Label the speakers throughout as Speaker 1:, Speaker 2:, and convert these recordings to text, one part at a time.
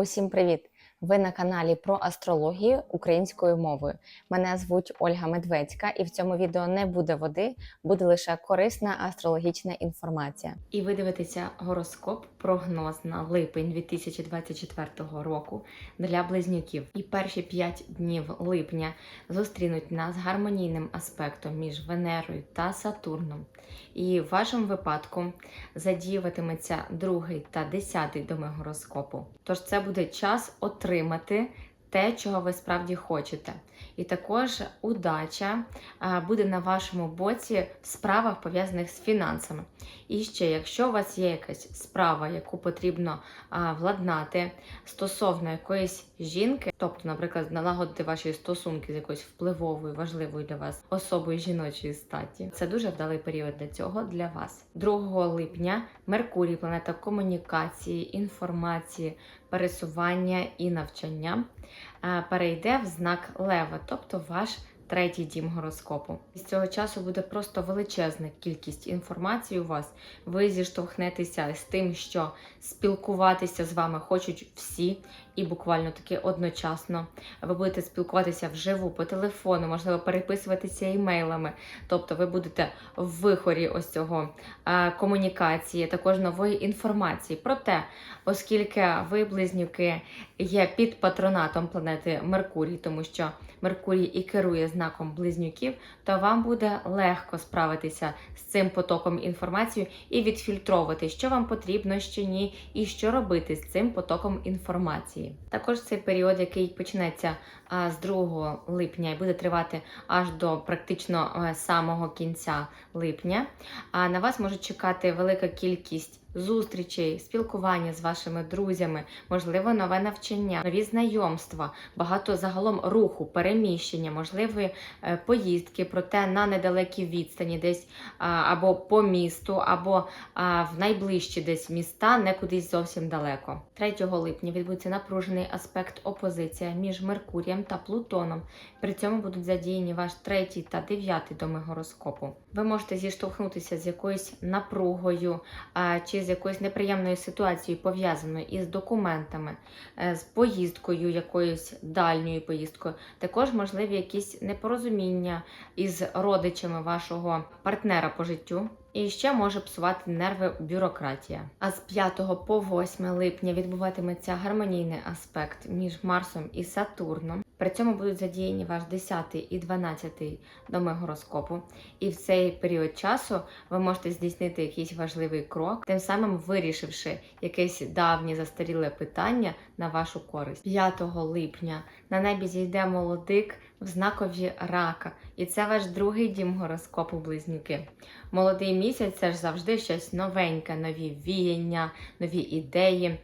Speaker 1: Усім привіт! Ви на каналі про астрологію українською мовою. Мене звуть Ольга Медведська, і в цьому відео не буде води, буде лише корисна астрологічна інформація. І ви дивитеся гороскоп, прогноз на липень 2024 року для близнюків. І перші 5 днів липня зустрінуть нас гармонійним аспектом між Венерою та Сатурном. І в вашому випадку задіюватиметься другий та десятий доми гороскопу. Тож це буде час отримати те, чого ви справді хочете. І також удача буде на вашому боці в справах пов'язаних з фінансами. І ще, якщо у вас є якась справа, яку потрібно владнати стосовно якоїсь жінки, тобто, наприклад, налагодити ваші стосунки з якоюсь впливовою, важливою для вас особою жіночої статі, це дуже вдалий період для цього для вас. 2 липня Меркурій, планета комунікації, інформації, пересування і навчання, е, перейде в знак Лева, тобто ваш третій дім гороскопу. З цього часу буде просто величезна кількість інформації у вас. Ви зіштовхнетеся з тим, що спілкуватися з вами хочуть всі, і буквально таки одночасно. Ви будете спілкуватися вживу по телефону, можливо, переписуватися імейлами. Тобто ви будете в вихорі ось цього е, комунікації, також нової інформації. Проте, оскільки ви, близнюки, є під патронатом планети Меркурій, тому що Меркурій і керує знаком близнюків, то вам буде легко справитися з цим потоком інформації і відфільтровувати, що вам потрібно, що ні, і що робити з цим потоком інформації. Також цей період, який почнеться з 2 липня і буде тривати аж до практично е, самого кінця липня, а на вас може чекати велика кількість зустрічей, спілкування з вашими друзями, можливо, нове навчання, нові знайомства, багато загалом руху, переміщення, можливі е, поїздки, проте на недалекій відстані, десь або по місту, або в найближчі десь міста, не кудись зовсім далеко. 3 липня відбудеться напружений аспект опозиція між Меркурієм та Плутоном. При цьому будуть задіяні ваш третій та дев'ятий доми гороскопу. Ви можете зіштовхнутися з якоюсь напругою чи з якоюсь неприємною ситуацією, пов'язаною із документами, е, з поїздкою, якоюсь дальньою поїздкою. Також можливі якісь непорозуміння із родичами вашого партнера по життю. І ще може псувати нерви бюрократія. А з 5 по 8 липня відбуватиметься гармонійний аспект між Марсом і Сатурном. При цьому будуть задіяні ваш 10 і 12 доми гороскопу. І в цей період часу ви можете здійснити якийсь важливий крок, тим самим вирішивши якесь давнє застаріле питання на вашу користь. 5 липня на небі зійде молодик в знакові рака, і це ваш другий дім гороскопу близнюки. Молодий місяць це ж завжди щось новеньке, нові віяння, нові ідеї.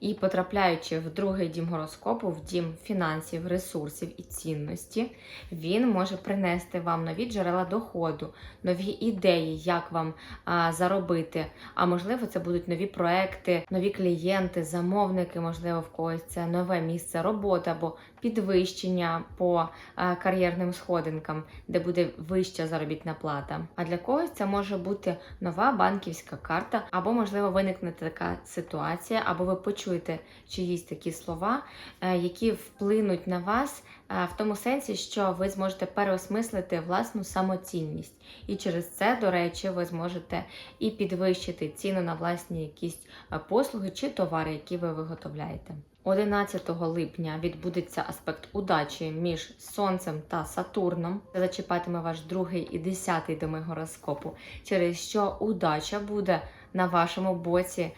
Speaker 1: І потрапляючи в другий дім гороскопу, в дім фінансів, ресурсів і цінності, він може принести вам нові джерела доходу, нові ідеї, як вам а, заробити. А можливо, це будуть нові проекти, нові клієнти, замовники, можливо, в когось це нове місце роботи або підвищення по кар'єрним сходинкам, де буде вища заробітна плата. А для когось це може бути нова банківська карта, або, можливо, виникне така ситуація, або ви почуєте чиїсь такі слова, е, які вплинуть на вас е, в тому сенсі, що ви зможете переосмислити власну самоцінність. І через це, до речі, ви зможете і підвищити ціну на власні якісь е, послуги чи товари, які ви виготовляєте. 11 липня відбудеться аспект удачі між Сонцем та Сатурном. Це зачіпатиме ваш другий і десятий доми гороскопу, через що удача буде на вашому боці е,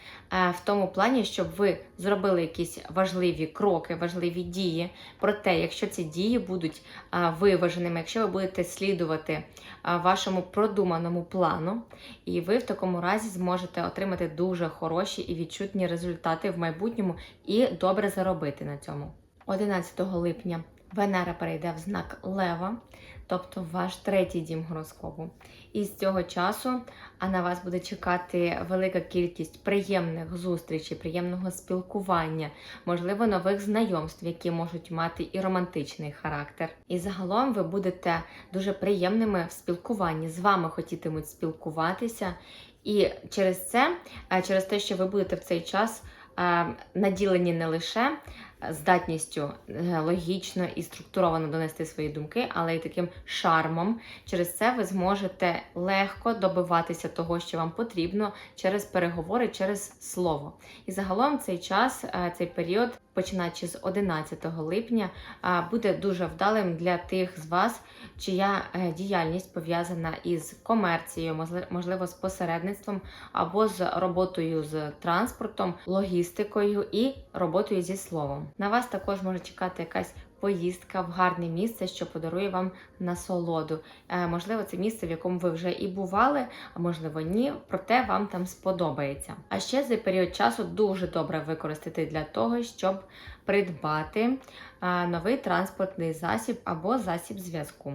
Speaker 1: в тому плані, щоб ви зробили якісь важливі кроки, важливі дії. Проте, якщо ці дії будуть е, виваженими, якщо ви будете слідувати е, вашому продуманому плану, і ви в такому разі зможете отримати дуже хороші і відчутні результати в майбутньому і добре заробити на цьому. 11 липня Венера перейде в знак Лева, тобто ваш третій дім гороскопу. І з цього часу на вас буде чекати велика кількість приємних зустрічей, приємного спілкування, можливо, нових знайомств, які можуть мати і романтичний характер. І загалом ви будете дуже приємними в спілкуванні. З вами хотітимуть спілкуватися. І через це, через те, що ви будете в цей час е, наділені не лише здатністю е, логічно і структуровано донести свої думки, але й таким шармом. Через це ви зможете легко добиватися того, що вам потрібно, через переговори, через слово. І загалом цей час, е, цей період, починаючи з 11 липня, буде дуже вдалим для тих з вас, чия е, діяльність пов'язана із комерцією, можливо, з посередництвом або з роботою з транспортом, логістикою і роботою зі словом. На вас також може чекати якась поїздка в гарне місце, що подарує вам насолоду. Е, можливо, це місце, в якому ви вже і бували, а можливо, ні, проте вам там сподобається. А ще цей період часу дуже добре використати для того, щоб придбати е, новий транспортний засіб або засіб зв'язку.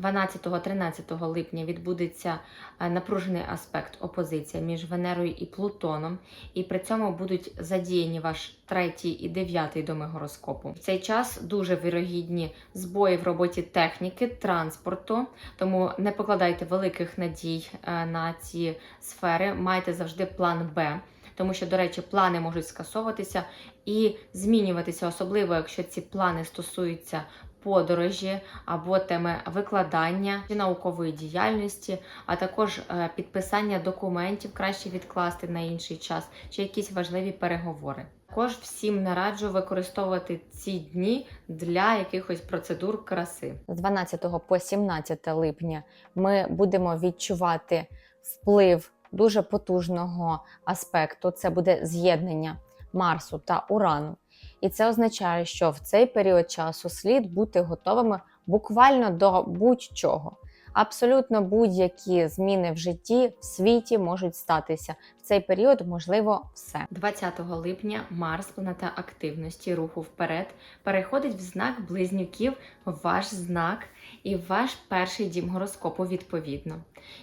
Speaker 1: 12-13 липня відбудеться е, напружений аспект опозиція між Венерою і Плутоном, і при цьому будуть задіяні ваш третій і дев'ятий доми гороскопу. В цей час дуже вірогідні збої в роботі техніки, транспорту, тому не покладайте великих надій е, на ці сфери. Майте завжди план Б. Тому що, до речі, плани можуть скасовуватися і змінюватися, особливо якщо ці плани стосуються подорожі або теми викладання чи наукової діяльності, а також е, підписання документів краще відкласти на інший час, чи якісь важливі переговори. Також всім нараджу використовувати ці дні для якихось процедур краси. З 12 по 17 липня ми будемо відчувати вплив дуже потужного аспекту. Це буде з'єднання Марсу та Урану. І це означає, що в цей період часу слід бути готовими буквально до будь-чого. Абсолютно будь-які зміни в житті в світі можуть статися. В цей період можливо все. 20 липня Марс, планета активності, руху вперед, переходить в знак близнюків, ваш знак і ваш перший дім гороскопу відповідно.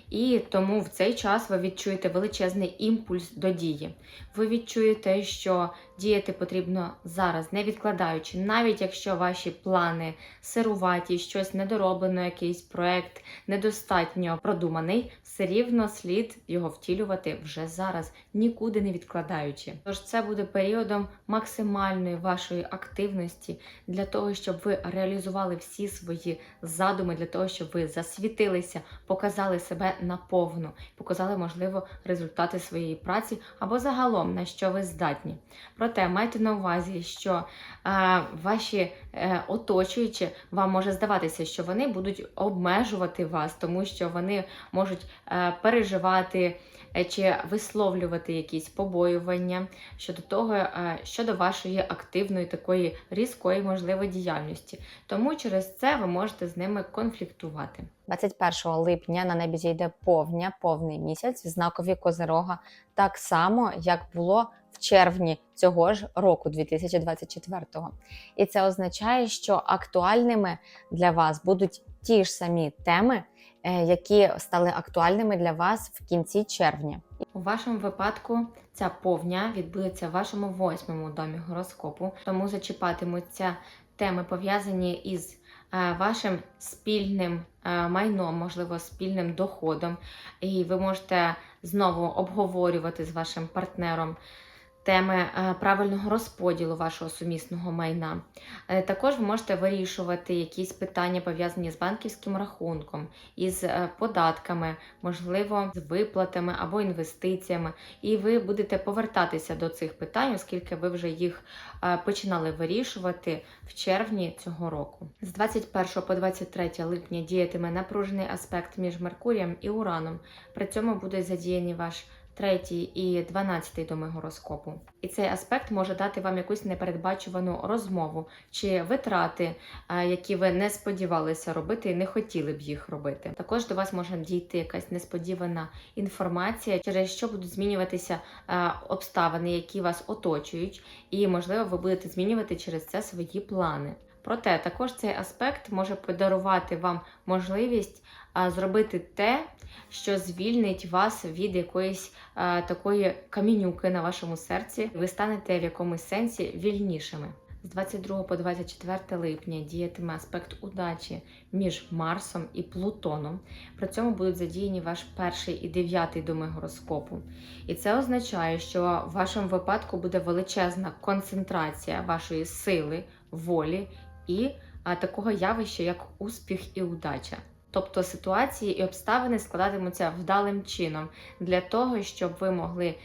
Speaker 1: І тому в цей час ви відчуєте величезний імпульс до дії. Ви відчуєте, що діяти потрібно зараз, не відкладаючи, навіть якщо ваші плани сируваті, щось недороблено, якийсь проект недостатньо продуманий, все рівно слід його втілювати вже зараз, нікуди не відкладаючи. Тож це буде періодом максимальної вашої активності для того, щоб ви реалізували всі свої задуми, для того, щоб ви засвітилися, показали себе наповну, показали, можливо, результати своєї праці або загалом на що ви здатні. Проте майте на увазі, що е, ваші е, оточуючі вам може здаватися, що вони будуть обмежувати вас, тому що вони можуть е, переживати е, чи висловлювати якісь побоювання щодо того, щодо вашої активної такої різкої можливої діяльності. Тому через це ви можете з ними конфліктувати. 21 липня на небі зійде повня, повний місяць в знакові Козирога, так само як було в червні цього ж року, 2024-го. І це означає, що актуальними для вас будуть ті ж самі теми, е, які стали актуальними для вас в кінці червня. У вашому випадку ця повня відбудеться в вашому восьмому домі гороскопу, тому зачіпатимуться теми пов'язані із е, вашим спільним е, майном, можливо, спільним доходом, і ви можете знову обговорювати з вашим партнером теми е, правильного розподілу вашого сумісного майна. Е, Також ви можете вирішувати якісь питання пов'язані з банківським рахунком, із е, податками, можливо, з виплатами або інвестиціями. І ви будете повертатися до цих питань, оскільки ви вже їх починали вирішувати в червні цього року. З 21 по 23 липня діятиме напружений аспект між Меркурієм і Ураном. При цьому буде задіяні ваш третій і дванадцятий доми гороскопу. І цей аспект може дати вам якусь непередбачувану розмову чи витрати, які ви не сподівалися робити і не хотіли б їх робити. Також до вас може дійти якась несподівана інформація, через що будуть змінюватися обставини, які вас оточують, і можливо ви будете змінювати через це свої плани. Проте також цей аспект може подарувати вам можливість зробити те, що звільнить вас від якоїсь такої камінюки на вашому серці. Ви станете в якомусь сенсі вільнішими. З 22 по 24 липня діятиме аспект удачі між Марсом і Плутоном. При цьому будуть задіяні ваш перший і дев'ятий доми гороскопу. І це означає, що в вашому випадку буде величезна концентрація вашої сили, волі і такого явища, як успіх і удача. Тобто ситуації і обставини складатимуться вдалим чином для того, щоб ви могли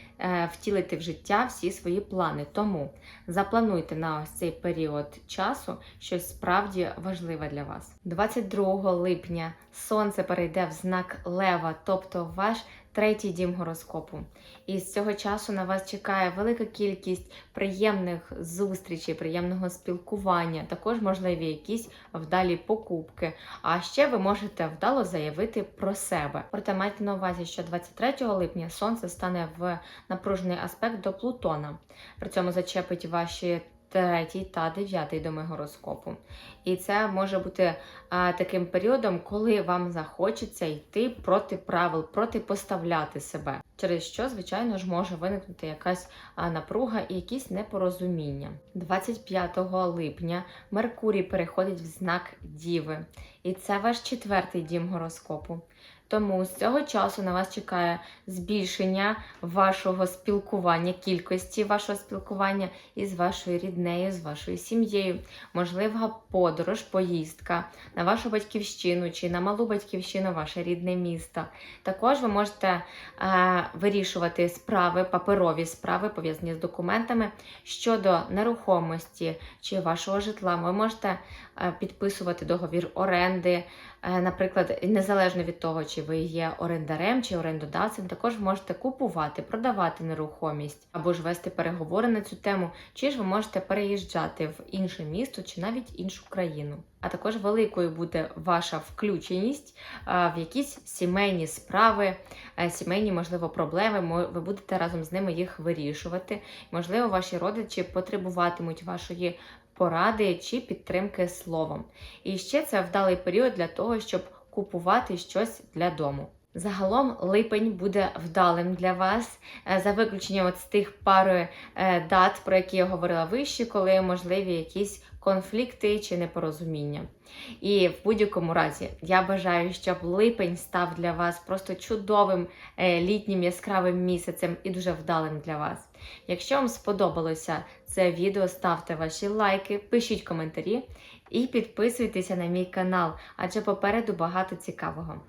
Speaker 1: втілити в життя всі свої плани. Тому заплануйте на ось цей період часу щось справді важливе для вас. 22 липня сонце перейде в знак Лева, тобто ваш третій дім гороскопу. І з цього часу на вас чекає велика кількість приємних зустрічей, приємного спілкування, також можливі якісь вдалі покупки. А ще ви можете вдало заявити про себе. Проте майте на увазі, що 23 липня сонце стане в напружений аспект до Плутона. При цьому зачепить ваші третій та дев'ятий доми гороскопу. І це може бути а, таким періодом, коли вам захочеться йти проти правил, протипоставляти себе, через що, звичайно ж, може виникнути якась а, напруга і якісь непорозуміння. 25 липня Меркурій переходить в знак Діви, і це ваш четвертий дім гороскопу. Тому з цього часу на вас чекає збільшення вашого спілкування, кількості вашого спілкування із вашою ріднею, з вашою сім'єю, можлива подорож, поїздка на вашу батьківщину чи на малу батьківщину, ваше рідне місто. Також ви можете е, вирішувати справи, паперові справи, пов'язані з документами щодо нерухомості чи вашого житла. Ви можете підписувати договір оренди. Е, Наприклад, незалежно від того, чи ви є орендарем чи орендодавцем, також можете купувати, продавати нерухомість або ж вести переговори на цю тему, чи ж ви можете переїжджати в інше місто чи навіть іншу країну. А також великою буде ваша включеність е, в якісь сімейні справи, е, сімейні, можливо, проблеми. Ви будете разом з ними їх вирішувати. Можливо, ваші родичі потребуватимуть вашої поради чи підтримки словом. І ще це вдалий період для того, щоб купувати щось для дому. Загалом липень буде вдалим для вас, е, за виключенням от з тих пари е, дат, про які я говорила вище, коли можливі якісь конфлікти чи непорозуміння. І в будь-якому разі я бажаю, щоб липень став для вас просто чудовим е, літнім яскравим місяцем і дуже вдалим для вас. Якщо вам сподобалося це відео, ставте ваші лайки, пишіть коментарі і підписуйтеся на мій канал, адже попереду багато цікавого.